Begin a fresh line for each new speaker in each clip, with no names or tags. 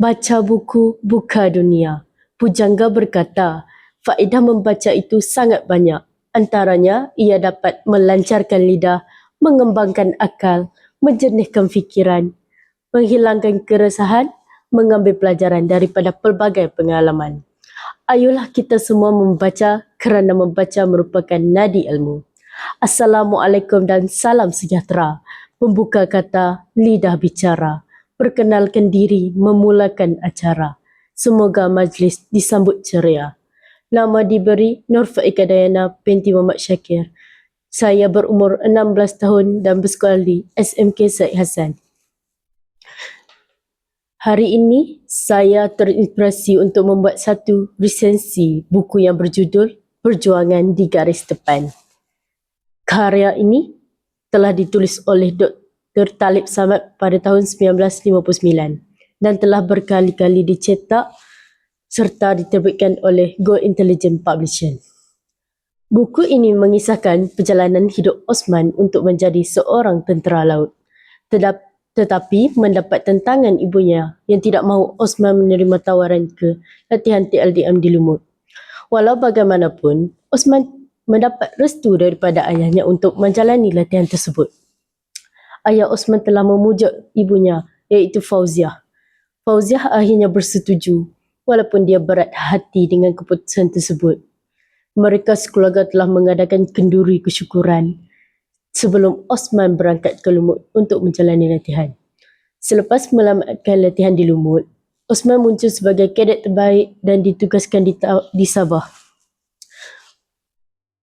Baca buku, buka dunia. Pujangga berkata, faedah membaca itu sangat banyak. Antaranya, ia dapat melancarkan lidah, mengembangkan akal, menjernihkan fikiran, menghilangkan keresahan, mengambil pelajaran daripada pelbagai pengalaman. Ayolah kita semua membaca kerana membaca merupakan nadi ilmu. Assalamualaikum dan salam sejahtera. Pembuka kata, lidah bicara perkenalkan diri memulakan acara. Semoga majlis disambut ceria. Nama diberi Nur Faika Dayana binti Muhammad Syakir. Saya berumur 16 tahun dan bersekolah di SMK Syed Hassan. Hari ini saya terinspirasi untuk membuat satu resensi buku yang berjudul Perjuangan di Garis Depan. Karya ini telah ditulis oleh Dr. Dr. Talib Samad pada tahun 1959 dan telah berkali-kali dicetak serta diterbitkan oleh Go Intelligent Publishing. Buku ini mengisahkan perjalanan hidup Osman untuk menjadi seorang tentera laut. Tetapi, tetapi mendapat tentangan ibunya yang tidak mahu Osman menerima tawaran ke latihan TLDM di Lumut. Walau bagaimanapun, Osman mendapat restu daripada ayahnya untuk menjalani latihan tersebut ayah Osman telah memujuk ibunya iaitu Fauziah. Fauziah akhirnya bersetuju walaupun dia berat hati dengan keputusan tersebut. Mereka sekeluarga telah mengadakan kenduri kesyukuran sebelum Osman berangkat ke Lumut untuk menjalani latihan. Selepas melamatkan latihan di Lumut, Osman muncul sebagai kadet terbaik dan ditugaskan di, di Sabah.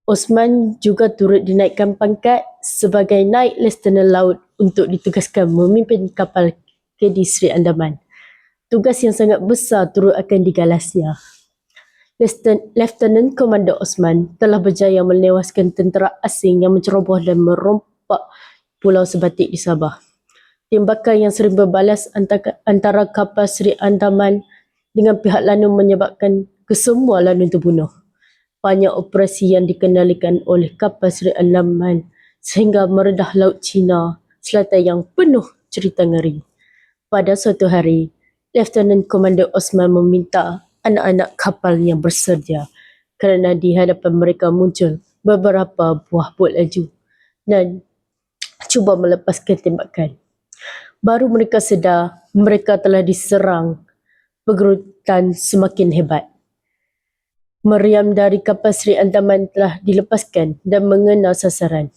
Osman juga turut dinaikkan pangkat sebagai Naik Lieutenant Laut untuk ditugaskan memimpin kapal KD Sri Andaman. Tugas yang sangat besar turut akan digalasnya. Lieutenant Commander Osman telah berjaya menewaskan tentera asing yang menceroboh dan merompak Pulau Sebatik di Sabah. Tembakan yang sering berbalas antara kapal Sri Andaman dengan pihak Lanun menyebabkan kesemua Lanun terbunuh. Banyak operasi yang dikenalikan oleh kapal Sri Andaman sehingga meredah Laut Cina selatan yang penuh cerita ngeri. Pada suatu hari, Lieutenant Commander Osman meminta anak-anak kapalnya bersedia kerana di hadapan mereka muncul beberapa buah bot laju dan cuba melepaskan tembakan. Baru mereka sedar mereka telah diserang pergerutan semakin hebat. Meriam dari kapal Sri Andaman telah dilepaskan dan mengenal sasaran.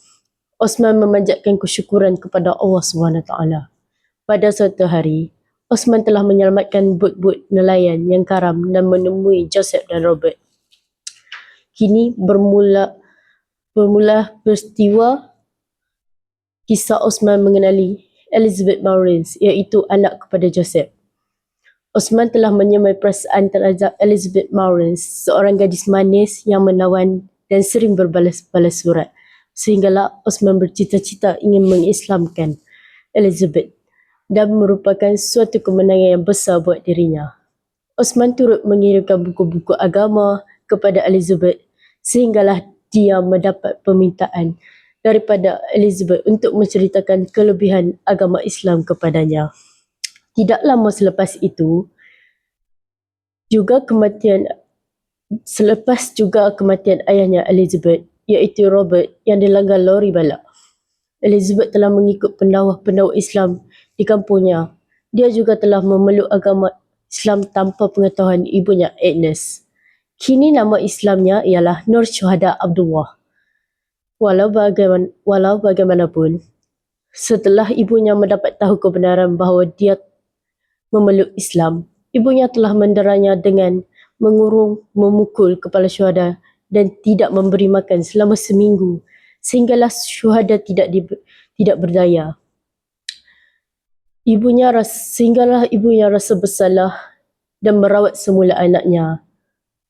Osman memanjatkan kesyukuran kepada Allah SWT. Pada suatu hari, Osman telah menyelamatkan bot-bot nelayan yang karam dan menemui Joseph dan Robert. Kini bermula bermula peristiwa kisah Osman mengenali Elizabeth Maurins iaitu anak kepada Joseph. Osman telah menyemai perasaan terhadap Elizabeth Maurins, seorang gadis manis yang menawan dan sering berbalas-balas surat sehinggalah Osman bercita-cita ingin mengislamkan Elizabeth dan merupakan suatu kemenangan yang besar buat dirinya. Osman turut mengirimkan buku-buku agama kepada Elizabeth sehinggalah dia mendapat permintaan daripada Elizabeth untuk menceritakan kelebihan agama Islam kepadanya. Tidak lama selepas itu, juga kematian selepas juga kematian ayahnya Elizabeth, iaitu Robert yang dilanggar lori balak. Elizabeth telah mengikut pendawah-pendawah Islam di kampungnya. Dia juga telah memeluk agama Islam tanpa pengetahuan ibunya Agnes. Kini nama Islamnya ialah Nur Syuhada Abdullah. Walau, bagaiman, walau bagaimanapun, setelah ibunya mendapat tahu kebenaran bahawa dia memeluk Islam, ibunya telah menderanya dengan mengurung, memukul kepala syuhada dan tidak memberi makan selama seminggu sehinggalah syuhada tidak di, tidak berdaya. Ibunya rasa, sehinggalah ibunya rasa bersalah dan merawat semula anaknya.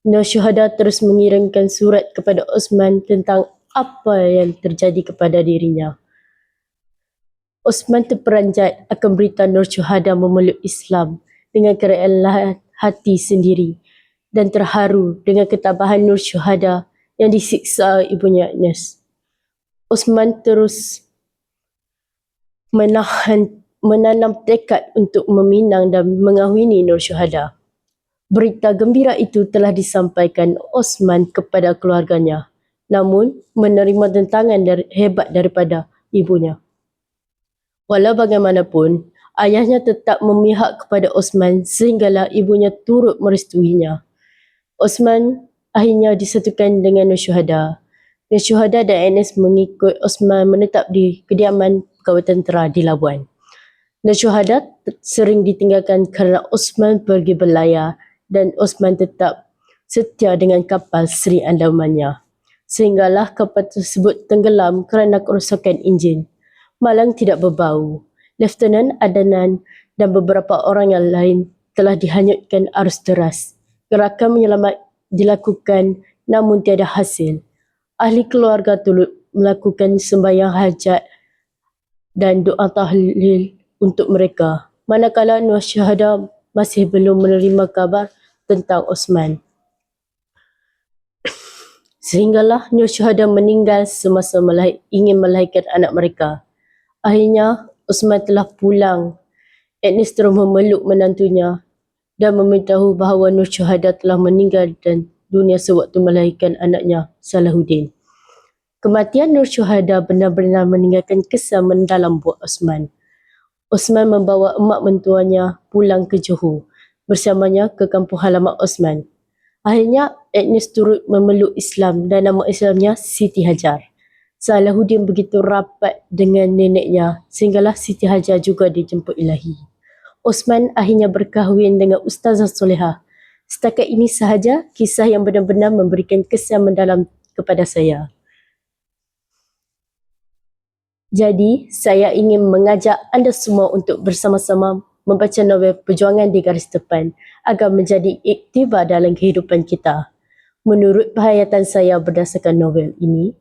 Nur Syuhada terus mengirimkan surat kepada Osman tentang apa yang terjadi kepada dirinya. Osman terperanjat akan berita Nur Syuhada memeluk Islam dengan kerelaan hati sendiri dan terharu dengan ketabahan Nur Syuhada yang disiksa ibunya Agnes. Osman terus menahan menanam tekad untuk meminang dan mengahwini Nur Syuhada. Berita gembira itu telah disampaikan Osman kepada keluarganya namun menerima tentangan dari, hebat daripada ibunya. Walau bagaimanapun, ayahnya tetap memihak kepada Osman sehinggalah ibunya turut merestuinya. Osman akhirnya disatukan dengan Nur Syuhada. Nur Syuhada dan Enes mengikut Osman menetap di kediaman pegawai tentera di Labuan. Nur Syuhada sering ditinggalkan kerana Osman pergi berlayar dan Osman tetap setia dengan kapal Sri Andamannya sehinggalah kapal tersebut tenggelam kerana kerosakan enjin. Malang tidak berbau. Lieutenant Adanan dan beberapa orang yang lain telah dihanyutkan arus deras. Gerakan menyelamat dilakukan namun tiada hasil. Ahli keluarga turut melakukan sembahyang hajat dan doa tahlil untuk mereka. Manakala Nur Syahada masih belum menerima kabar tentang Osman. Sehinggalah Nur Syuhada meninggal semasa melahir, ingin melahirkan anak mereka. Akhirnya, Osman telah pulang. Agnes terus memeluk menantunya dan memberitahu bahawa Nur Syuhada telah meninggal dan dunia sewaktu melahirkan anaknya, Salahuddin. Kematian Nur Syuhada benar-benar meninggalkan kesan mendalam buat Osman. Osman membawa emak mentuanya pulang ke Johor bersamanya ke kampung halaman Osman. Akhirnya Agnes turut memeluk Islam dan nama Islamnya Siti Hajar. Salahuddin begitu rapat dengan neneknya sehinggalah Siti Hajar juga dijemput ilahi. Osman akhirnya berkahwin dengan Ustazah Soleha. Setakat ini sahaja kisah yang benar-benar memberikan kesan mendalam kepada saya. Jadi, saya ingin mengajak anda semua untuk bersama-sama membaca novel Perjuangan di Garis Depan agar menjadi iktibar dalam kehidupan kita. Menurut penghayatan saya berdasarkan novel ini,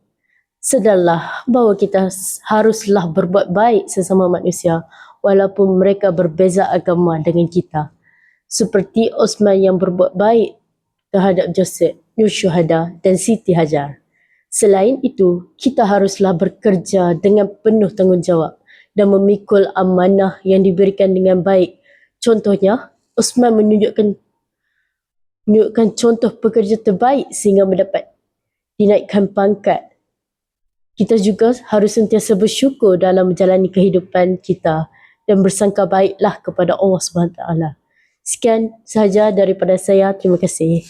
sedarlah bahawa kita haruslah berbuat baik sesama manusia walaupun mereka berbeza agama dengan kita. Seperti Osman yang berbuat baik terhadap Joseph, Nur dan Siti Hajar. Selain itu, kita haruslah bekerja dengan penuh tanggungjawab dan memikul amanah yang diberikan dengan baik. Contohnya, Osman menunjukkan menunjukkan contoh pekerja terbaik sehingga mendapat dinaikkan pangkat. Kita juga harus sentiasa bersyukur dalam menjalani kehidupan kita dan bersangka baiklah kepada Allah SWT. Sekian sahaja daripada saya. Terima kasih.